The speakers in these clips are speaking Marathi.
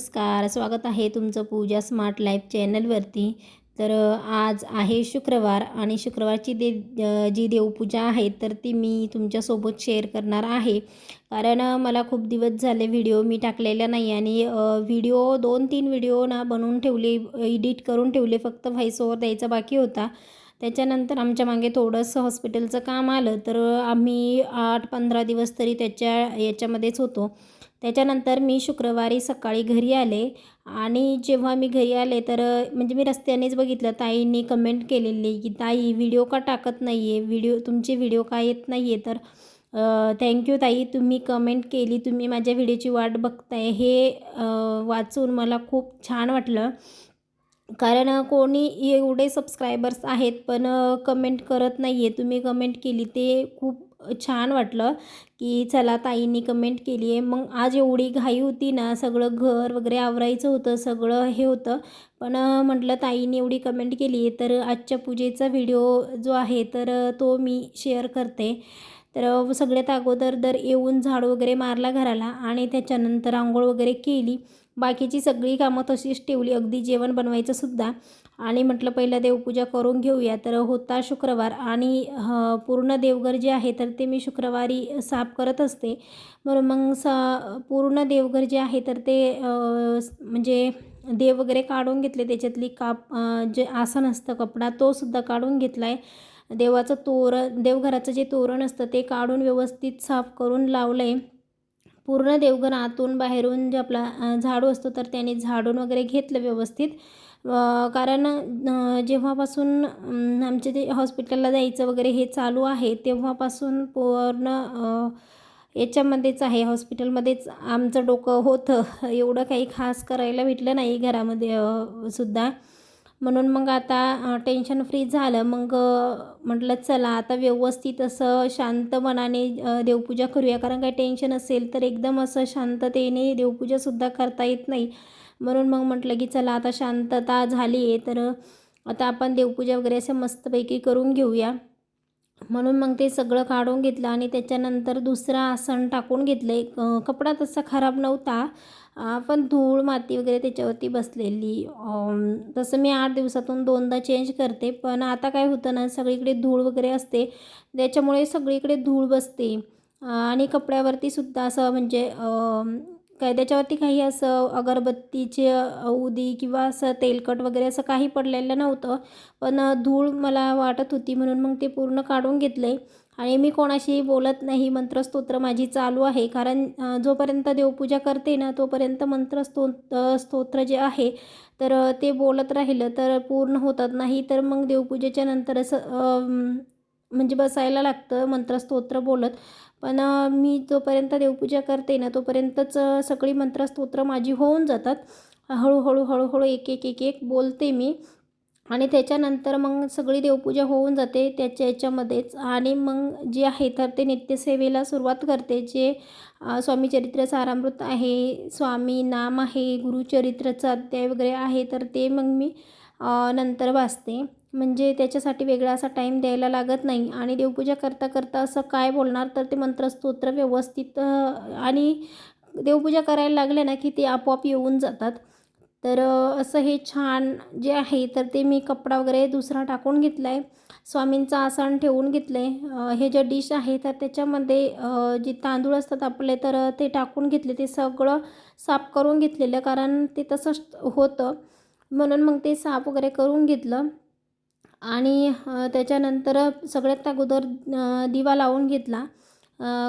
नमस्कार स्वागत आहे तुमचं पूजा स्मार्ट लाईफ चॅनलवरती. तर आज आहे शुक्रवार आणि शुक्रवारची दे जी देवपूजा आहे तर ती मी तुमच्यासोबत शेअर करणार आहे. कारण मला खूप दिवस झाले व्हिडिओ मी टाकलेला नाही आणि व्हिडिओ दोन तीन व्हिडिओ ना बनवून ठेवले एडिट करून ठेवले फक्त व्हॉइस ओव्हर द्यायचा बाकी होता. त्याच्यानंतर आमच्या मागे थोडंसं हॉस्पिटलचं काम आलं तर आम्ही आठ पंधरा दिवस तरी त्याच्या याच्यामध्येच होतो. त्याच्यानंतर मी शुक्रवारी सकाळी घरी आले आणि जेव्हा मी घरी आले तर म्हणजे मी रस्त्यानेच बघितलं ताईंनी कमेंट केलेली की ताई व्हिडिओ का टाकत नाही आहे व्हिडिओ तुमचे व्हिडिओ का येत नाही आहे तर थँक्यू ताई. तुम्ही कमेंट केली. तुम्ही माझ्या व्हिडिओची वाट बघताय. हे वाचून मला खूप छान वाटलं. कारण कोणी एवढे सबस्क्रायबर्स आहेत पण कमेंट करत नाही आहे तुम्ही कमेंट केली ते खूप छान वाटलं की चला ताईंनी कमेंट केली आहे मग आज एवढी घाई होती ना सगळं घर वगैरे आवरायचं होतं सगळं हे होतं. पण म्हटलं ताईंनी एवढी कमेंट केली आहे तर आजच्या पूजेचा व्हिडिओ जो आहे तर तो मी शेअर करते. तर सगळ्यात अगोदर दर येऊन झाड वगैरे मारला घराला आणि त्याच्यानंतर आंघोळ वगैरे केली. बाकीची सगळी कामं तशीच ठेवली. अगदी जेवण बनवायचं सुद्धा. आणि म्हटलं पहिलं देवपूजा करून घेऊया. तर होता शुक्रवार आणि पूर्ण देवघर जे आहे तर ते मी शुक्रवारी साफ करत असते. म्हणून मग सा पूर्ण देवघर जे आहे तर ते म्हणजे देव वगैरे काढून घेतले. त्याच्यातली काप जे आसन असतं कपडा तो सुद्धा काढून घेतला आहे देवाचं तोरण देवघराचं जे तोरण असतं ते काढून व्यवस्थित साफ करून लावलं आहे पूर्ण देवघर आतून बाहेरून जे आपला झाडू असतो तर त्याने झाडून वगैरे घेतलं व्यवस्थित. कारण जेव्हापासून आमचे ते हॉस्पिटलला जायचं वगैरे हे चालू आहे तेव्हापासून पूर्ण याच्यामध्येच आहे हॉस्पिटलमध्येच आमचं डोकं होतं. एवढं काही खास करायला भेटलं नाही घरामध्ये सुद्धा. म्हणून मग आता टेन्शन फ्री झालं. मग म्हटलं चला आता व्यवस्थित असं शांत मनाने देवपूजा करूया. कारण काही टेन्शन असेल तर एकदम असं शांततेने देवपूजासुद्धा करता येत नाही. म्हणून मग म्हटलं की चला आता शांतता झाली आहे तर आता आपण देवपूजा वगैरे असं मस्तपैकी करून घेऊया. म्हणून मग ते सगळं काढून घेतलं आणि त्याच्यानंतर दुसरं आसन टाकून घेतलं. एक कपडा तसा खराब नव्हता पण धूळ माती वगैरे त्याच्यावरती बसलेली. तसं मी आठ दिवसातून दोनदा चेंज करते पण आता काय होतं ना सगळीकडे धूळ वगैरे असते त्याच्यामुळे सगळीकडे धूळ बसते. आणि कपड्यावरती सुद्धा असं म्हणजे काय त्याच्यावरती काही असं अगरबत्तीचे उदी किंवा असं तेलकट वगैरे असं काही पडलेलं नव्हतं. पण धूळ मला वाटत होती म्हणून मग ते पूर्ण काढून घेतले आणि मी कोणाशी बोलत नाही मंत्रस्तोत्र माझी चालू आहे. कारण जोपर्यंत देवपूजा करते ना तोपर्यंत मंत्रस्तो स्तोत्र जे आहे तर ते बोलत राहिलं तर पूर्ण होतात. नाही तर मग देवपूजेच्या नंतर असं म्हणजे बसायला लागतं मंत्रस्तोत्र बोलत. पण मी जोपर्यंत देवपूजा करते ना तोपर्यंतच सगळी मंत्रस्तोत्र माझी होऊन जातात. हळूहळू हळूहळू एक एक एक एक बोलते मी. आणि त्याच्यानंतर मग सगळी देवपूजा होऊन जाते त्याच्या याच्यामध्येच. आणि मग जे आहे तर ते नित्यसेवेला सुरुवात करते जे स्वामी चरित्र सारामृत आहे स्वामी नाम आहे गुरुचरित्रचा अध्याय वगैरे आहे तर ते मग मी नंतर वाचते. म्हणजे त्याच्यासाठी वेगळा असा टाईम द्यायला लागत नाही. आणि देवपूजा करता करता असं काय बोलणार? तर ते मंत्रस्तोत्र व्यवस्थित आणि देवपूजा करायला लागले ना की ते आपोआप येऊन जातात. तर असं हे छान जे आहे तर ते मी कपडा वगैरे दुसरा टाकून घेतला आहे स्वामींचं आसन ठेवून घेतलं आहे हे जे डिश आहे तर त्याच्यामध्ये जे तांदूळ असतात आपले तर ते टाकून घेतले. ते सगळं साफ करून घेतलेलं कारण ते तसंच होतं. म्हणून मग ते साफ वगैरे करून घेतलं. आणि त्याच्यानंतर सगळ्यात अगोदर दिवा लावून घेतला.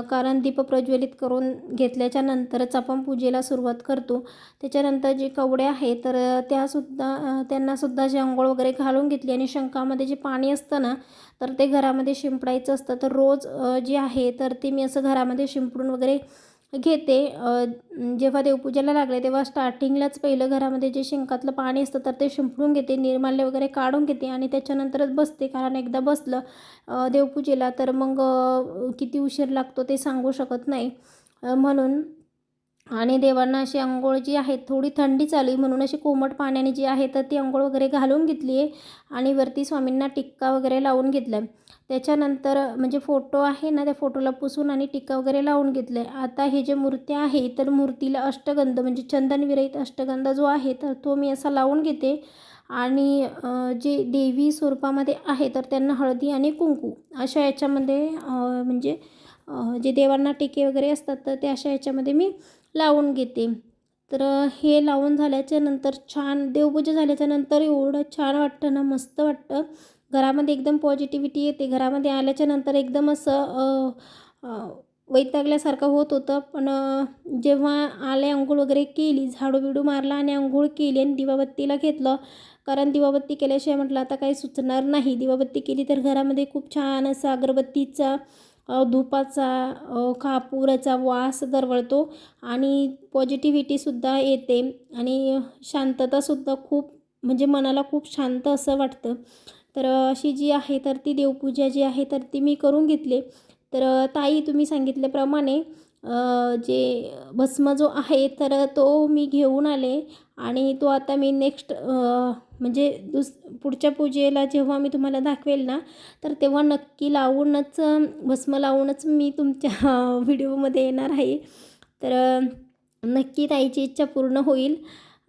कारण दीप प्रज्वलित करून घेतल्याच्या नंतरच आपण पूजेला सुरुवात करतो. त्याच्यानंतर जे कवडे आहे तर त्यासुद्धा त्यांनासुद्धा जे अंघोळ वगैरे घालून घेतली आणि शंखामध्ये जे पाणी असतं ना तर ते घरामध्ये शिंपडायचं असतं. तर रोज जे आहे तर ते मी असं घरामध्ये शिंपडून वगैरे घेते. जेव्हा देवपूजेला लागले तेव्हा स्टार्टिंगलाच पहिलं घरामध्ये जे शिंकातलं पाणी असतं तर ते शिंपडून घेते निर्माल्य वगैरे काढून घेते आणि त्याच्यानंतरच बसते. कारण एकदा बसलं देवपूजेला तर मग किती उशीर लागतो ते सांगू शकत नाही. म्हणून आणि देवांना अशी आंघोळ जी आहे थोडी थंडी चालू आहे म्हणून अशी कोमट पाण्याने जी आहे तर ती आंघोळ वगैरे घालून घेतली आहे आणि वरती स्वामींना टिक्का वगैरे लावून घेतला आहे. त्याच्यानंतर म्हणजे फोटो आहे ना त्या फोटोला पुसून आणि टिक्का वगैरे लावून घेतलं आहे आता हे जे मूर्ती आहे तर मूर्तीला अष्टगंध म्हणजे चंदनविरहित अष्टगंध जो आहे तर तो मी असा लावून घेते. आणि जे देवी स्वरूपामध्ये आहे तर त्यांना हळदी आणि कुंकू अशा याच्यामध्ये म्हणजे जे देवांना टिके वगैरे असतात तर ते अशा याच्यामध्ये मी लावून घेते. तर हे लावून झाल्याच्यानंतर छान देवपूजा झाल्याच्यानंतर एवढं छान वाटतं ना मस्त वाटतं. घरामध्ये एकदम पॉझिटिव्हिटी येते. घरामध्ये आल्याच्यानंतर एकदम असं वैतागल्यासारखं होत होतं. पण जेव्हा आले अंघोळ वगैरे केली झाडू बिडू मारला आणि अंघोळ केली आणि दिवाबत्तीला घेतलं. कारण दिवाबत्ती केल्याशिवाय म्हटलं आता काही सुचणार नाही. दिवाबत्ती केली तर घरामध्ये खूप छान असा अगरबत्तीचा धुपाचा कापुराचा वास दरवळतो आणि पॉझिटिव्हिटीसुद्धा येते आणि शांततासुद्धा खूप म्हणजे मनाला खूप शांत असं वाटतं. तर अशी जी आहे तर ती देवपूजा जी आहे तर ती मी करून घेतली. तर ताई तुम्ही सांगितल्याप्रमाणे जे भस्म जो आहे तर तो मी घेऊन आले. आणि तो आता मी नेक्स्ट म्हणजे दुस पुढच्या पूजेला जेव्हा मी तुम्हाला दाखवेल ना तर तेव्हा नक्की लावूनच भस्म लावूनच मी तुमच्या व्हिडिओमध्ये येणार आहे. तर नक्की ताईची इच्छा पूर्ण होईल.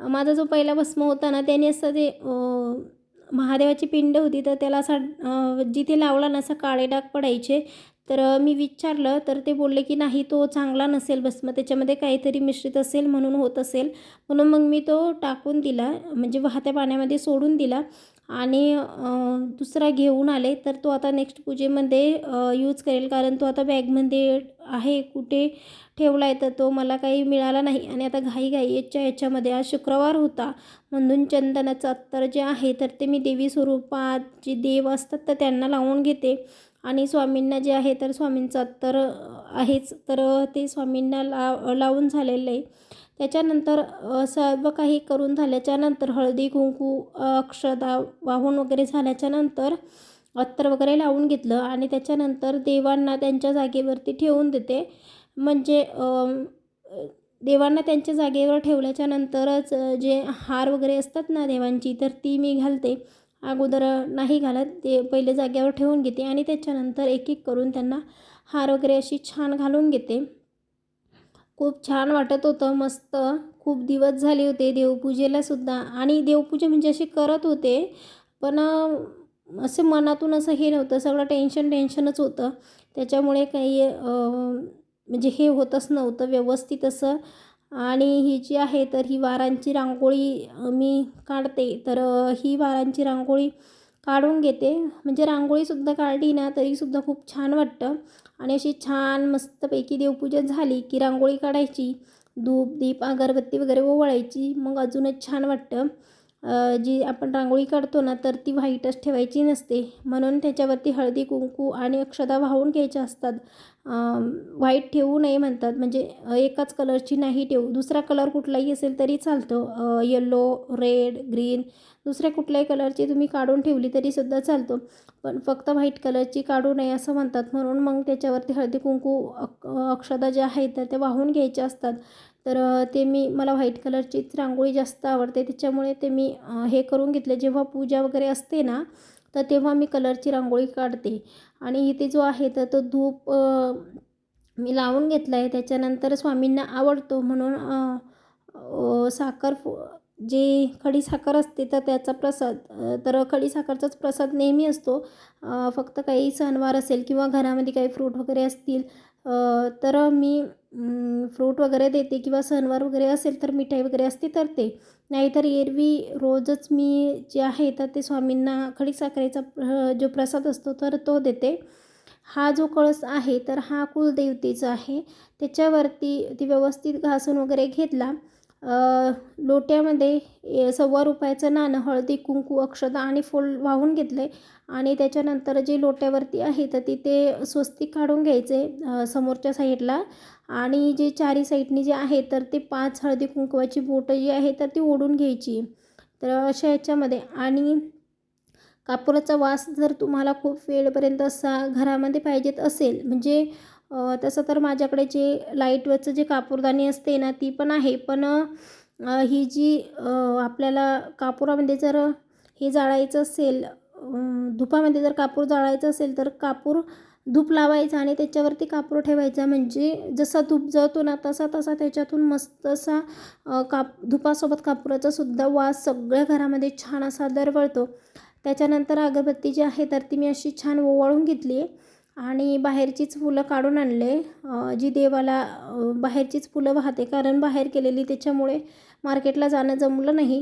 माझा जो पहिला भस्म होता ना त्याने असं ते महादेवाची पिंड होती तर त्याला असा जिथे लावला ना असं काळे डाग पडायचे तर मी विचारलं तर ते बोलले की नाही तो चांगला नसेल बस मग त्याच्यामध्ये काहीतरी मिश्रित असेल म्हणून होत असेल. म्हणून मग मी तो टाकून दिला म्हणजे वाहत्या पाण्यामध्ये सोडून दिला आणि दुसरा घेऊन आले. तर तो आता नेक्स्ट पूजेमध्ये यूज करेल कारण तो आता बॅगमध्ये आहे कुठे ठेवला आहे तर तो मला काही मिळाला नाही. आणि आता घाई याच्या याच्यामध्ये आज शुक्रवार होता. म्हणून चंदनाचं अत्तर जे आहे तर ते मी देवी स्वरूपात जे देव असतात तर त्यांना लावून घेते. आणि स्वामींना जे आहे तर स्वामींचा अत्तर आहेच. तर ते स्वामींना ला लावून झालेलं आहे. त्याच्यानंतर सर्व काही करून झाल्याच्यानंतर हळदी कुंकू अक्षदा वाहून वगैरे झाल्याच्यानंतर अत्तर वगैरे लावून घेतलं आणि त्याच्यानंतर देवांना त्यांच्या जागेवरती ठेवून देते. म्हणजे देवांना त्यांच्या जागेवर ठेवल्याच्या नंतरच जे हार वगैरे असतात ना देवांची तर ती मी घालते. अगोदर नाही घालत. ते पहिले जागेवर ठेवून घेते आणि त्याच्यानंतर एक एक करून त्यांना हार वगैरे अशी छान घालून घेते. खूप छान वाटत होतं मस्त. खूप दिवस झाले होते देवपूजेला सुद्धा. आणि देवपूजा म्हणजे अशी करत होते पण असं मनातून असं हे नव्हतं. सगळं टेन्शन टेन्शनच होतं. त्याच्यामुळे काही म्हणजे हे होतच नव्हतं व्यवस्थित असं. आणि ही जी आहे तर ही वारांची रांगोळी मी काढते. तर ही वारांची रांगोळी काढून घेते. म्हणजे रांगोळीसुद्धा काढली ना तरीसुद्धा खूप छान वाटतं. आणि अशी छान मस्तपैकी देवपूजा झाली की रांगोळी काढायची. धूप दीप अगरबत्ती वगैरे ओवाळायची. मग अजूनच छान वाटतं. जी आपण रांगोळी काढतो ना तर ती व्हाईटच ठेवायची नसते. म्हणून त्याच्यावरती हळदी कुंकू आणि अक्षदा वाहून घ्यायच्या असतात. व्हाईट ठेवू नये म्हणतात. म्हणजे एकाच कलरची नाही ठेवू. दुसरा कलर कुठलाही असेल तरी चालतो. येल्लो रेड ग्रीन दुसऱ्या कुठल्याही कलरची तुम्ही काढून ठेवली तरीसुद्धा चालतो. पण फक्त व्हाईट कलरची काढू नये असं म्हणतात. म्हणून मग त्याच्यावरती हळदी कुंकू अक्षदा ज्या आहेत त्या त्या वाहून घ्यायच्या असतात. तर ते मी मला व्हाईट कलरचीच रांगोळी जास्त आवडते. त्याच्यामुळे ते मी हे करून घेतले. जेव्हा पूजा वगैरे असते ना तर तेव्हा मी कलरची रांगोळी काढते. आणि इथे जो आहे तर तो धूप मी लावून घेतला आहे त्याच्यानंतर स्वामींना आवडतो म्हणून साखर जे खडीसाखर असते तर त्याचा प्रसाद तर खडी साखरचाच प्रसाद नेहमी असतो. फक्त काही सणवार असेल किंवा घरामध्ये काही फ्रूट वगैरे असतील तर मी फ्रूट वगैरे देते किंवा सणवार वगैरे असेल तर मिठाई वगैरे असते तर ते. नाहीतर एरवी रोजच मी जे आहे तर ते स्वामींना खडी साखरेचा जो प्रसाद असतो तर तो देते. हा जो कळस आहे तर हा कुलदेवतेचा आहे. त्याच्यावरती ती व्यवस्थित घासून वगैरे घेतला. लोट्यामध्ये सव्वा रुपयाचं नाणं हळदी कुंकू अक्षता आणि फुल वाहून घेतले आणि त्याच्यानंतर जे लोट्यावरती आहे तर तिथे स्वस्तिक काढून घ्यायचे समोरच्या साईडला. आणि जे चारी साईडनी जे आहे तर ते पाच हळदी कुंकवाची बोटं जी आहे तर ती ओढून घ्यायची. तर अशा याच्यामध्ये आणि कापुराचा वास जर तुम्हाला खूप वेळपर्यंत असा घरामध्ये पाहिजेत असेल म्हणजे तसं तर माझ्याकडे जे लाईटवरचं जे कापूरदानी असते ना ती पण आहे. पण ही जी आपल्याला कापुरामध्ये जर हे जाळायचं असेल धुपामध्ये जर कापूर जाळायचं असेल तर कापूर धूप लावायचा आणि त्याच्यावरती कापूर ठेवायचा. म्हणजे जसा धूप जळतो ना तसा तसा त्याच्यातून मस्त असा काप धुपासोबत कापुराचा सुद्धा वास सगळ्या घरामध्ये छान असा दरवळतो. त्याच्यानंतर अगरबत्ती जी आहे तर ती मी अशी छान ओवाळून घेतली आहे आणि बाहेरचीच फुलं काढून आणले. जी देवाला बाहेरचीच फुलं वाहते. कारण बाहेर केलेली त्याच्यामुळे मार्केटला जाणं जमलं नाही.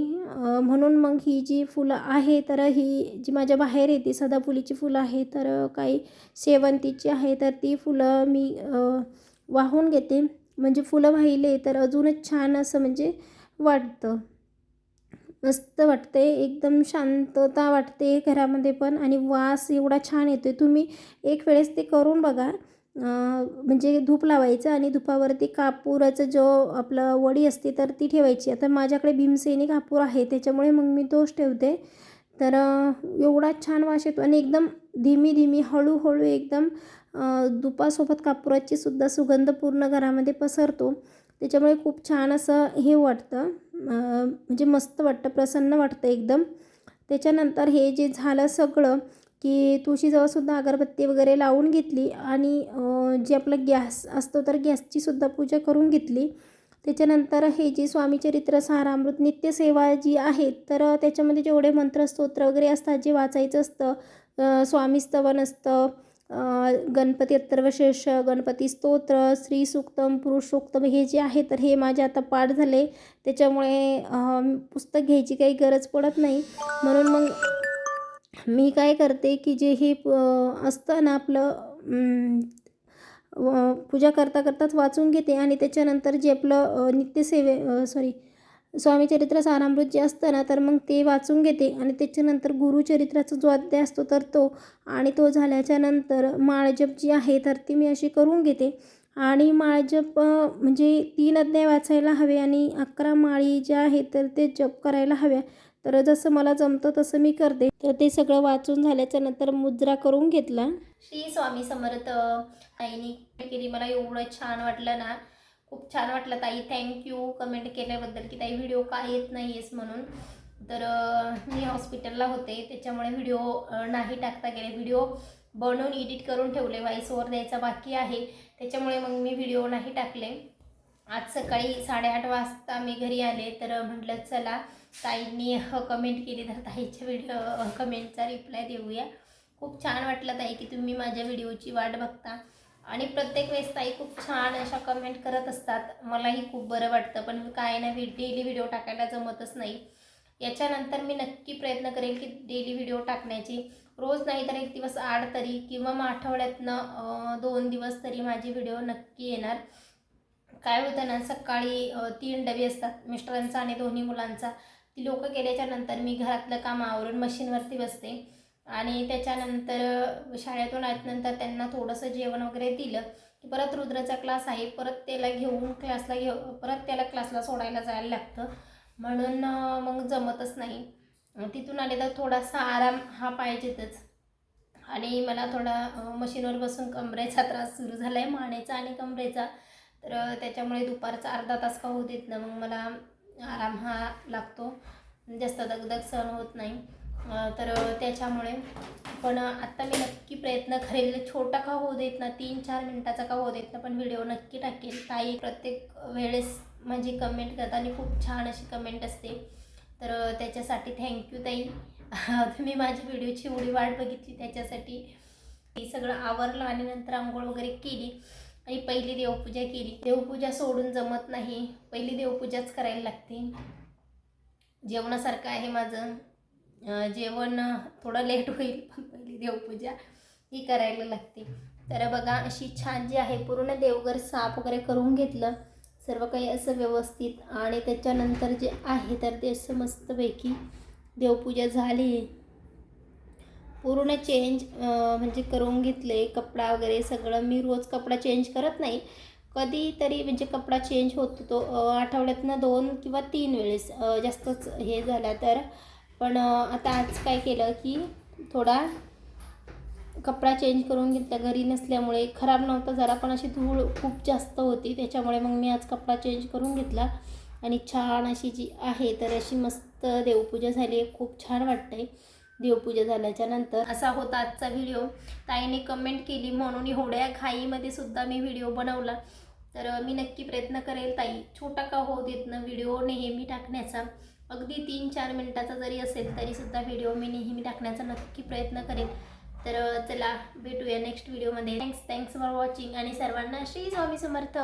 म्हणून मग ही जी फुलं आहे तर ही जी माझ्या बाहेर येते सदाफुलीची फुलं आहे तर काही शेवंतीची आहे तर ती फुलं मी वाहून घेते. म्हणजे फुलं वाहिले तर अजूनच छान असं म्हणजे वाटतं. मस्त वाटते एकदम शांतता वाटते घरामध्ये पण आणि वास एवढा छान येतो आहे तुम्ही एक वेळेस ते करून बघा. म्हणजे धूप लावायचं आणि धुपावरती कापूराचं जो आपलं वडी असते तर ती ठेवायची. आता माझ्याकडे भीमसेनी कापूर आहे त्याच्यामुळे मग मी तोच ठेवते. तर एवढा छान वास येतो आणि एकदम धीमी धीमी हळूहळू एकदम दुपासोबत धुपासोबत कापुराची सुद्धा सुगंध पूर्ण घरामध्ये पसरतो. त्याच्यामुळे खूप छान असं हे वाटतं. म्हणजे मस्त वाटतं प्रसन्न वाटतं एकदम. त्याच्यानंतर हे जे झालं सगळं की तुळशीजवळसुद्धा अगरबत्ती वगैरे लावून घेतली आणि जे आपलं गॅस असतो तर गॅसचीसुद्धा पूजा करून घेतली. त्याच्यानंतर हे जे स्वामीचरित्र सारामृत नित्यसेवा जी आहे तर त्याच्यामध्ये जेवढे मंत्रस्तोत्र वगैरे असतात जे वाचायचं असतं स्वामीस्तवन स्वामी स्तवन असतं गणपती अत्तर्वशेष गणपती स्तोत्र श्री सूक्तम पुरुषोक्तम हे जे आहे तर हे माझे आता पाठ झाले. त्याच्यामुळे पुस्तक घ्यायची काही गरज पडत नाही. म्हणून मग मी काय करते की जे हे प- असतं ना आपलं व- पूजा करता करताच वाचून घेते. आणि त्याच्यानंतर जे आपलं नित्यसेवे सॉरी स्वामीचरित्र सारामृत जे असतं ना तर मग ते वाचून घेते. आणि त्याच्यानंतर गुरुचरित्राचा जो अध्याय असतो तर तो. आणि तो झाल्याच्यानंतर माळजप जी आहे तर ती मी अशी करून घेते. आणि माळजप म्हणजे तीन अध्याय वाचायला हवे आणि अकरा माळी ज्या आहेत तर ते जप करायला हव्या. तर जसं मला जमतं तसं मी करते. तर ते सगळं वाचून झाल्याच्यानंतर मुद्रा करून घेतला. श्री स्वामी समर्थ. आईनी केली. मला एवढं छान वाटलं ना खूप छान वाटलं ताई. थँक्यू कमेंट केल्याबद्दल की ताई व्हिडिओ का येत नाही आहेस म्हणून. तर मी हॉस्पिटलला होते. त्याच्यामुळे व्हिडिओ नाही टाकता गेले. व्हिडिओ बनवून एडिट करून ठेवले. व्हॉइस ओवर द्यायचा बाकी आहे. त्याच्यामुळे मग मी व्हिडिओ नाही टाकले. आज सकाळी साडेआठ वाजता मी घरी आले. तर म्हटलं चला ताईंनी कमेंट केली. तर ताईच्या व्हिडिओ कमेंटचा रिप्लाय देऊया. खूप छान वाटलं ताई की तुम्ही माझ्या व्हिडिओची वाट बघता. आणि प्रत्येक वेळेस ताई खूप छान अशा कमेंट करत असतात. मलाही खूप बरं वाटतं पण काय ना डेली व्हिडिओ टाकायला जमतच नाही. याच्यानंतर मी नक्की प्रयत्न करेल की डेली व्हिडिओ टाकण्याची. रोज नाही तर एक दिवस आड तरी किंवा मग आठवड्यातनं दोन दिवस तरी माझी व्हिडिओ नक्की येणार. काय होतं ना सकाळी तीन डबे असतात मिस्टरांचा आणि दोन्ही मुलांचा. ती लोकं गेल्याच्यानंतर मी घरातलं काम आवरून मशीनवरती बसते. आणि त्याच्यानंतर शाळेतून आल्यानंतर त्यांना थोडंसं जेवण वगैरे दिलं की परत रुद्राचा क्लास आहे परत त्याला घेऊन क्लासला घेऊ परत त्याला क्लासला सोडायला जायला लागतं. म्हणून मग जमतच नाही. तिथून आले तर थोडासा आराम हा पाहिजेतच. आणि मला थोडा मशीनवर बसून कमरेचा त्रास सुरू झाला आहे मानेचा आणि कमरेचा. तर त्याच्यामुळे दुपारचा अर्धा तास का होऊ देत ना मग मला आराम हा लागतो. जास्त दगदग सहन होत नाही. तर त्याच्यामुळे. पण आत्ता मी नक्की प्रयत्न करेल. छोटा का होऊ देत ना तीन चार मिनटाचा का होऊ देत ना पण व्हिडिओ नक्की टाकेल. ताई प्रत्येक वेळेस माझी कमेंट करताना खूप छान अशी कमेंट असते. तर त्याच्यासाठी थँक्यू ताई. तुम्ही माझी व्हिडिओची एवढी वाट बघितली त्याच्यासाठी. हे सगळं आवरलं आणि नंतर आंघोळ वगैरे केली. आणि पहिली देवपूजा केली. देवपूजा सोडून जमत नाही. पहिली देवपूजाच करायला लागते. जेवणासारखं आहे माझं. जेवण थोडं लेट होईल पण पहिली देवपूजा ही करायला लागते. तर बघा अशी छान जी आहे पूर्ण देवघर साफ वगैरे करून घेतलं. सर्व काही असं व्यवस्थित आणि त्याच्यानंतर जे आहे तर ते असं मस्तपैकी देवपूजा झाली. पूर्ण चेंज म्हणजे करून घेतले कपडा वगैरे सगळं. मी रोज कपडा चेंज करत नाही. कधीतरी म्हणजे कपडा चेंज होतो तो आठवड्यातनं दोन किंवा तीन वेळेस जास्तच हे झाला तर. पण आता आज काय केलं की थोडा कपडा चेंज करून घेतला. घरी नसल्यामुळे खराब नव्हता जरा पण अशी धूळ खूप जास्त होती. त्याच्यामुळे मग मी आज कपडा चेंज करून घेतला. आणि छान अशी जी आहे तर अशी मस्त देवपूजा झाली आहे. खूप छान वाटते देवपूजा झाल्याच्यानंतर. असा होता आजचा व्हिडिओ. ताईने कमेंट केली म्हणून एवढ्या घाईमध्ये सुद्धा मी व्हिडिओ बनवला. तर मी नक्की प्रयत्न करेल ताई. छोटा का हो देत ना व्हिडिओ नेहमी टाकण्याचा. अगदी तीन चार मिनटाचा जरी असेल तरीसुद्धा व्हिडिओ मी नेहमी टाकण्याचा नक्की प्रयत्न करेन. तर चला भेटूया नेक्स्ट व्हिडिओमध्ये थँक्स थँक्स फॉर वॉचिंग आणि सर्वांना श्री स्वामी समर्थ.